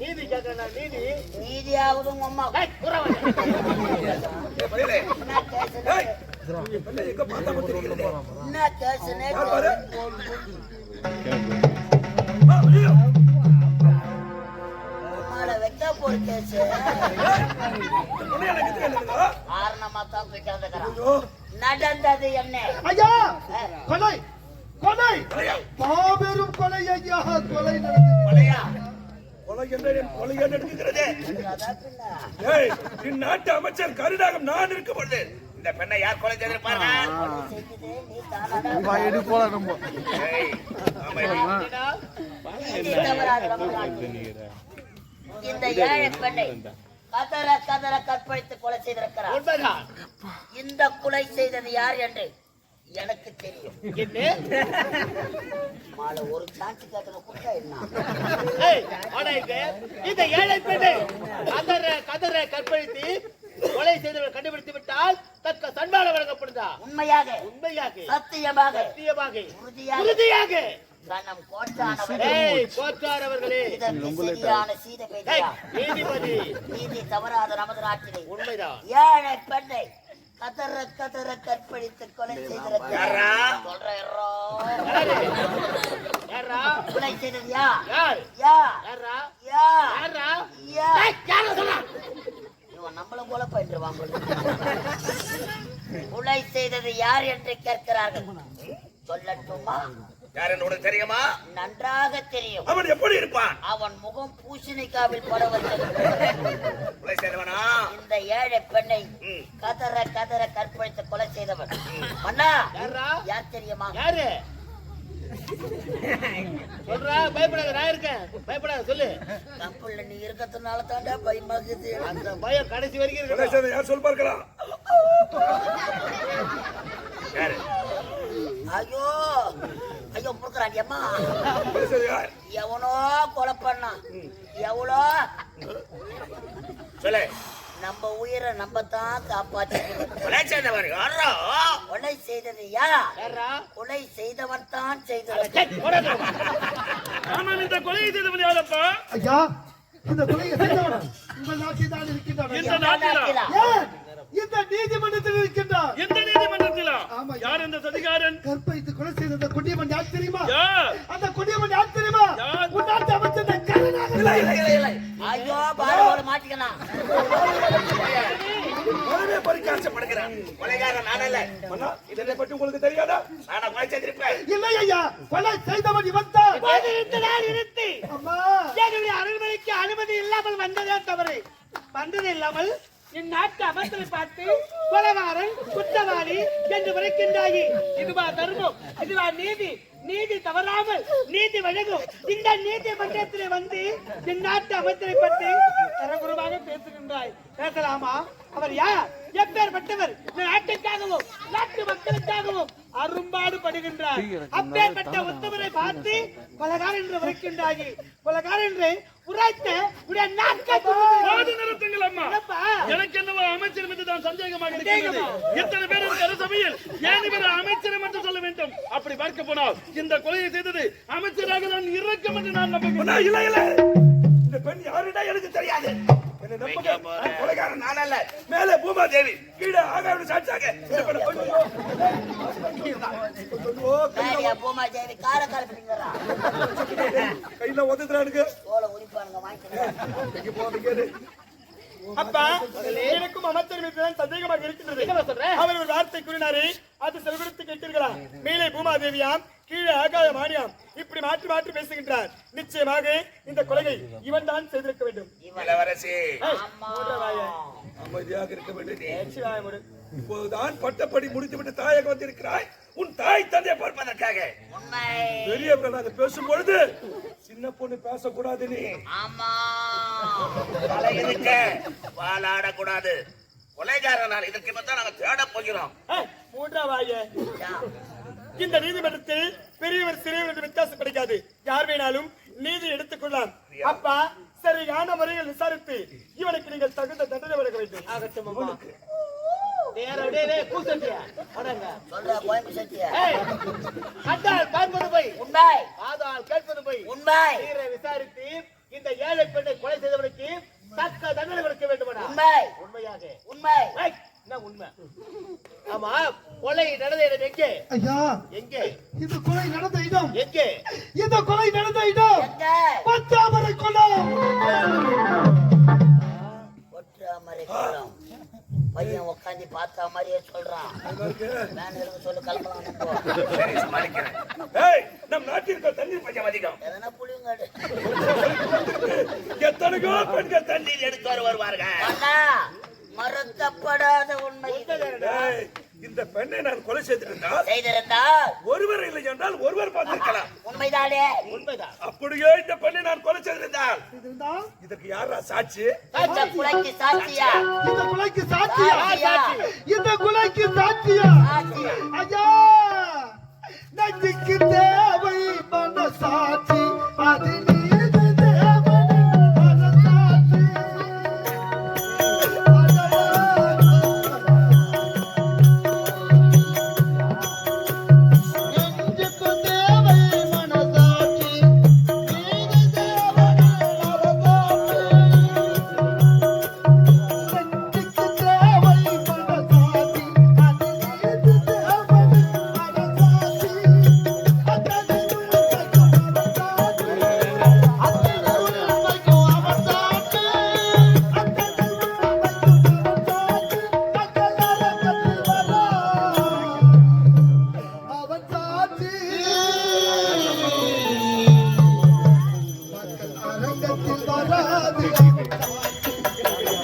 நீதி கேட்கிறா நீதி. நீதியாவது உங்க அம்மா. என்ன பேசுனே வைக்க போற கேஸ். காரணமா தான் போயிட்டு நடந்தது என்ன? ஐயா கொலை கொலை? மாபெரும் கொலை ஐயா கொலை நடந்தது. கொலையா? இந்நாட்டு அமைச்சர் கருடாகம் நான் இருக்கும் பொழுது இந்த பெண்ணை யார் கொலை ரமணாட்டி. இந்த ஏழை பெண்ணை கதற கதற கற்பழித்து கொலை செய்திருக்கிறார். இந்த கொலை செய்தது யார் என்று எனக்கு தெரியும். என்ன? மாலை ஒரு சான்ஸ் கேட்கற கொடுத்தா என்ன. இந்த ஏழை பெண்ணை கதற கதற கற்பழித்து கொலை செய்தவர்கள் கண்டுபிடித்து விட்டால் தக்க சன்மானம் வழங்கப்படுதா? உண்மையாக. உண்மையாக. சத்தியமாக. சத்தியமாக. உறுதியாக. உறுதியாக. கண்ணம் கோட்டானவர் ஏய் கோச்சாரவர்களே இதற்கு சரியான சீத ஏய், பேசியா நீதிபதி. நீதி தவறாத நமது நாட்டிலே. உண்மைதான். ஏழை பெண்ணை கதற கதற கற்பழித்து கொலை? யாரா? கொலை செய்தது யா? யார்? யா? யா? யாரா? யா? இவன் நம்மள போல பயின்றுவாங்க கொலை செய்தது யார் என்று கேட்கிறார்கள்? சொல்லட்டுமா? யாருன்னு உனக்கு தெரியுமா? நன்றாக தெரியும். அவன் எப்படி இருப்பான்? அவன் முகம் பூசணிக்காவில் பட வந்தது கொலை செய்தவனா? இந்த ஏழை பெண்ணை. கதற கதற கற்பழித்து கொலை செய்தவன். அண்ணா யாரா யார் தெரியுமா? யாரு? சொல்றா பயப்படாத நான் இருக்கேன். பயப்படாத சொல்லு. கப்பல்ல நீ இருக்கிறதுனால தாண்டா பயமாக்குது அந்த பயம் கடைசி வரைக்கும் செய்த யார் சொல் பார்க்கலாம். யாரு? ஐயோ! ஐயோ முறுக்குறான் அம்மா. எவனோ கொலை பண்ணான். எவ்வளோ சொல்லு. நம்ம உயிரை நம்ம தான் காப்பாற்றிக்கணும் கொலை செய்தவர் யாரோ? கொலை செய்தது யா யாரா கொலை செய்தவன். தான் செய்தவன். ஆனால் இந்த கொலை செய்தவன் யாரப்பா? ஐயா இந்த கொலையை செய்தவன். உங்கள் நாட்டில் தான் இருக்கின்றான் இந்த. நாட்டிலா? இந்த நீதிமன்றத்தில் இருக்கின்றான் எந்த நீதிமன்றத்திலா? ஆமா. யார் இந்த சதிகாரன்? கற்பழித்து கொலை செய்த அந்த கொடியவன் யார் தெரியுமா? அந்த கொடியவன் யார் தெரியுமா? யார்? உன் நாட்டு அமைச்சர் இந்த கருணாகரன். இல்லை இல்லை இல்லை இல்லை. ஐயோ பாரு மாட்டிக்கலாம் உங்களுக்கு தெரியாதா? நானா கொலை செய்திருப்பேன். இல்லை ஐயா. கொலை செய்தவன் இவன் தான். அம்மா. என்னுடைய அரண்மனைக்கு அனுமதி இல்லாமல் வந்ததே தவறு. வந்தது இல்லாமல் என் நாட்டு அமைச்சரை பார்த்து கொலவாரன் குற்றவாளி என்று உரைக்கின்றாயே இதுவா தர்மம் இதுவா நீதி. நீதி தவறாமல் நீதி வழங்கும். இந்த நீதி நீதிமன்றத்திலே வந்து என் நாட்டு அமைச்சரை பற்றி தரகுருவாக பேசுகின்றாய். பேசலாமா? அவர் யார்? எப்பேற்பட்டவர்? நாட்டுக்காகவும் நாட்டு மக்களுக்காகவும் அரும்பாடு படுகின்றார். அப்பேற்பட்ட உத்தவரை பார்த்து பலகார் என்று உரைக்கின்றாயே பலகார் என்று உரைத்த உடைய போது நாட்கள் நிறுத்துங்கள் அம்மா. எனக்கு என்னவோ அமைச்சர் மீது தான் சந்தேகமாக இருக்கிறது. இத்தனை பேர் இருக்கிற சபையில் ஏன் இவர் அமைச்சர் என்று சொல்ல வேண்டும்? அப்படி பார்க்க போனால் இந்த கொலையை செய்தது அமைச்சராக நான் இருக்கும் என்று நான் நம்புகிறேன். இல்லை இல்லை. இந்த பெண் யாருடா எனக்கு தெரியாது. கொலைகாரன் நான் மேலே பூமா தேவி கீழே ஆகாவிட போமா தேவி கையில தோலை உரிப்பானுங்க வாங்கிக்கிறேன் அப்பா எனக்கும் அமைச்சர் மீது தான் சந்தேகமாக இருக்கின்றது. அவர் ஒரு வார்த்தை கூறினாரே அது செல்வெடுத்து கேட்டீர்களா? மேலே பூமாதேவியாம் கீழே ஆகாய மானியாம் இப்படி மாற்றி மாற்றி பேசுகின்றார். நிச்சயமாக இந்த கொலையை இவன் தான் செய்திருக்க வேண்டும். இளவரசி. அமைதியாக இருக்க வேண்டும். நீ. நிச்சயமாக முடி. இப்போதுதான் பட்டப்படி முடித்துவிட்டு தாயகம் வந்திருக்கிறாய். உன் தாய் தந்தையை பார்ப்பதற்காக. உண்மை பெரியவர்களாக பேசும் பொழுது சின்ன பொண்ணு பேசக்கூடாது நீ. ஆமா. தலை இருக்க வாலாடக்கூடாது. கொலைகாரனால் இதற்கு மட்டும் நாங்க தேட போகிறோம். யா. இந்த நீதிமன்றத்தில் பெரியவர் சிறியவர் என்று வித்தியாசம் கிடைக்காது. யார் வேணாலும் நீதி எடுத்துக்கொள்ளலாம். அப்பா சரியான முறையில் விசாரித்து இவனுக்கு நீங்கள் தகுந்த தண்டனை வழங்க வேண்டும். ஆகட்டும் நீரை விசாரித்து இந்த ஏழை பெண்ணை கொலை செய்தவனுக்கு தக்க தண்டனை கொடுக்க வேண்டுமடா. உண்மை. உண்மையாக. உண்மை. என்ன உண்மை? ஆமா கொலை நடந்த இடம் எங்கே? ஐயா எங்கே? இந்த கொலை நடந்த இடம். எங்கே? இந்த கொலை நடந்த இடம். எங்க? பத்தாமரை குளம். ஒற்றாமரை குளம். பையன் உட்காந்து பார்த்த மாதிரியே சொல்றான். நான் இருக்கு சொல்லு. ஏய், நம் நாட்டிற்கு தண்ணீர் பஞ்சம் அதிகம். எதனா புளியுங்காடு எத்தனையோ பெண்கள் தண்ணீர் எடுத்து வருவார்கள். மறுக்கப்படாத உண்மை இந்த பெண்ணை நான் கொலை செய்திருந்தால் செய்திருந்தால் ஒருவர் இல்லை என்றால் ஒருவர் பார்த்திருக்கலாம். உண்மைதானே? உண்மைதான். அப்படியே இந்த பெண்ணை நான் கொலை செய்திருந்தால். இதற்கு யாரா சாட்சி? இந்த குலைக்கு சாட்சியா? இந்த கொலைக்கு சாட்சியா? இந்த கொலைக்கு சாட்சியா. ஐயா நஞ்சுக்கு தேவை மனசாட்சி. அது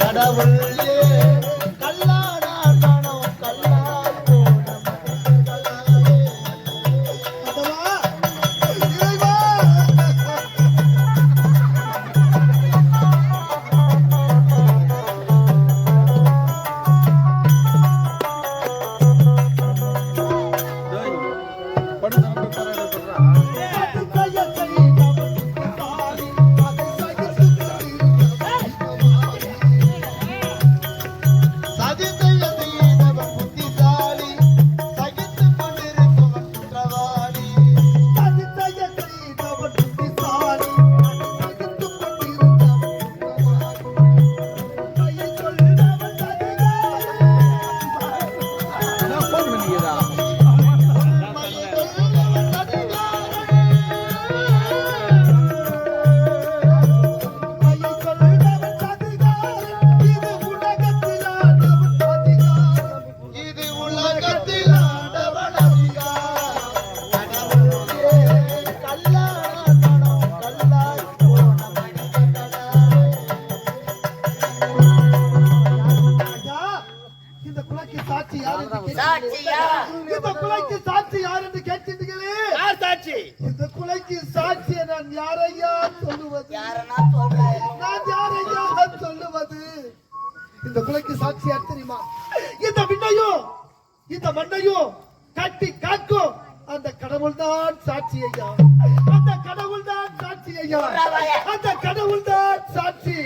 கடவுள் இந்த குலைக்கு சாட்சி யார் தெரியுமா? இந்த விண்ணையும் இந்த மண்ணையும் கட்டி காக்கும் அந்த கடவுள் தான் சாட்சி ஐயா. அந்த கடவுள் தான் சாட்சி ஐயா. அந்த கடவுள் தான் சாட்சி.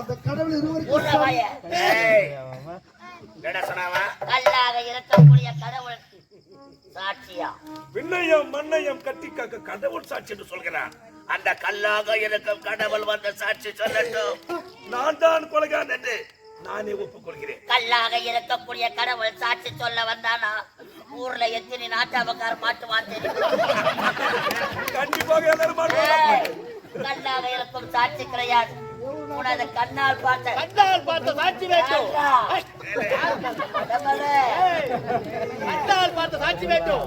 அந்த கடவுள் இருவருக்கும் இருக்கக்கூடிய கடவுள் சாட்சியா? விண்ணையும் மண்ணையும் கட்டி காக்க கடவுள் சாட்சி என்று சொல்கிறான். அந்த கல்லாக இருக்கும் கடவுள் வந்த சாட்சி சொல்லட்டும். நான் தான் கொலைகான் என்று நானே ஒப்புக்கொள்கிறேன். கல்லாக இருக்கக்கூடிய கடவுள் சாட்சி சொல்ல வந்தானா? ஊர்ல எத்தனை நாட்டாமக்கார மாட்டுவான் தெரியும் கண்டிப்பாக எல்லாரும். கல்லாக இருக்கும் சாட்சி கிடையாது. உனது கண்ணால் பார்த்த கண்டால் பார்த்த சாட்சி வேண்டும். கண்டால் பார்த்த சாட்சி வேண்டும்.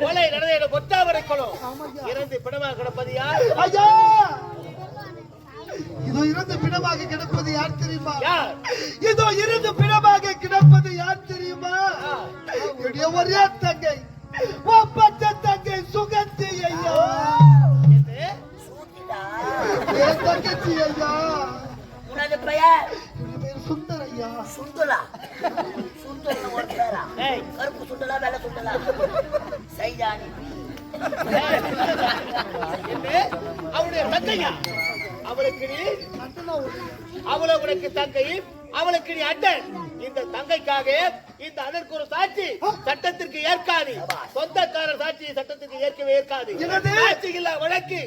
கொலை நடந்த கொத்தாவரை குளம் இறந்து பிணமாக கிடப்பது யார்? ஐயா! இதோ இறந்து பிணமாக கிடப்பது யார் தெரியுமா? இதோ இருந்து பிணமாக கிடப்பது யார் தெரியுமா? என்னுடைய ஒரே தங்கை. ஒப்பற்ற தங்கை சுகந்தி ஐயா. தங்கச்சி ஐயா. உனது பெயர்? சுந்தர் ஐயா. ஒரு பேரா. கருப்பு சுண்டலா வெள்ளை சுண்டலா? சைதானி என்று அவருடைய தந்தையா அவளுக்கு நீ அவளை உனக்கு தங்கை அவளுக்கு நீ அண்ணன். இந்த தங்கைக்காக இந்த அதற்கு ஒரு சாட்சி சட்டத்திற்கு ஏற்காது. சொந்தக்காரர் சாட்சி சட்டத்திற்கு ஏற்கவே ஏற்காது? சாட்சி இல்ல வழக்கு.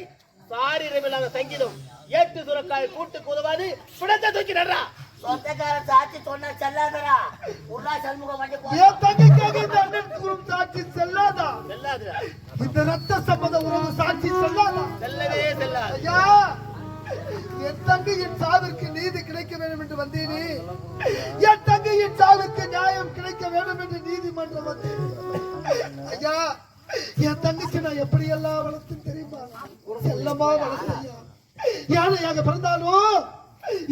சாரிரமில்லாத சங்கீதம். ஏட்டு சுரக்காய் கூட்டுக்கு உதவாது பிடத்தை தூக்கி நடுறா. சொந்தக்கார சாட்சி சொன்ன செல்லாதரா உருளா சண்முகம் தங்கைக்காக இந்த அண்ணன் கூறும் சாட்சி செல்லாதா? செல்லாது இந்த ரத்த சம்பந்த உறவு சாட்சி செல்லாதா? செல்லவே செல்லாது. ஐயா என் தங்கையின் சாவிற்கு நீதி கிடைக்க வேண்டும் என்று வந்தேனே. என் தங்கையின் சாவிற்கு நியாயம் கிடைக்க வேண்டும் என்று நீதிமன்றம் வந்தேன். ஐயா என் தங்கச்சி நான் எப்படி எல்லாம் வளர்த்து தெரியுமா? செல்லமா வளர்த்தேன் ஐயா. யானையாக பிறந்தாலும்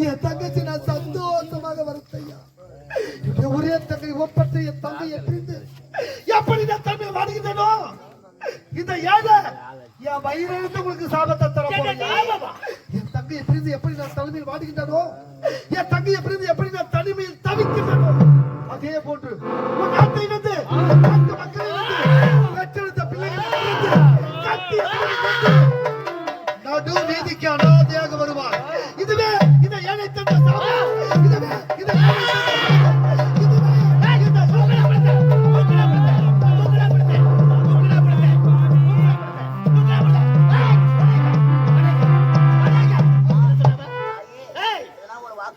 என் தங்கச்சி நான் சந்தோஷமாக வளர்த்தையா என் ஒரே தங்கை ஒப்பற்ற என் தங்கையை பிரிந்து. எப்படி நான் தன்மை வாடுகின்றனோ இந்த ஏழை என் வயிறிலிருந்து உங்களுக்கு சாபத்தை தர. என் தங்கையை பிரிந்து எப்படி நான் தலைமையில் வாடுகின்றனோ என் தங்கையை பிரிந்து எப்படி நான் தனிமையில் தவிக்கின்றனோ? அதே போன்று உன் நாட்டு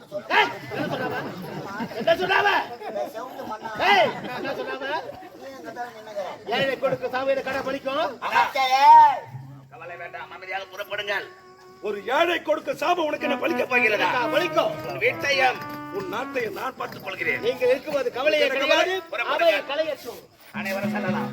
என்ன சொன்னாவ? என்ன சொன்னாவ? இந்த செவுட்டு மண்ணா ஏய், என்ன சொன்னாவ? நீ எங்க தான் நின்னுக்கிற ஏழை கொடுக்க சாமியில கடை பலிக்கும் அமைச்சரே கவலை வேண்டாம் அமைதியாக புறப்படுங்கள் ஒரு ஏழை கொடுக்க சாபம் உனக்கு என்ன பலிக்க போகிறதா பலிக்கும் உன் வீட்டையும் உன் நாட்டையும் நான் பார்த்துக் கொள்கிறேன் நீங்க இருக்கும்போது கவலையே கிடையாது கலையற்றும் அனைவரும் செல்லலாம்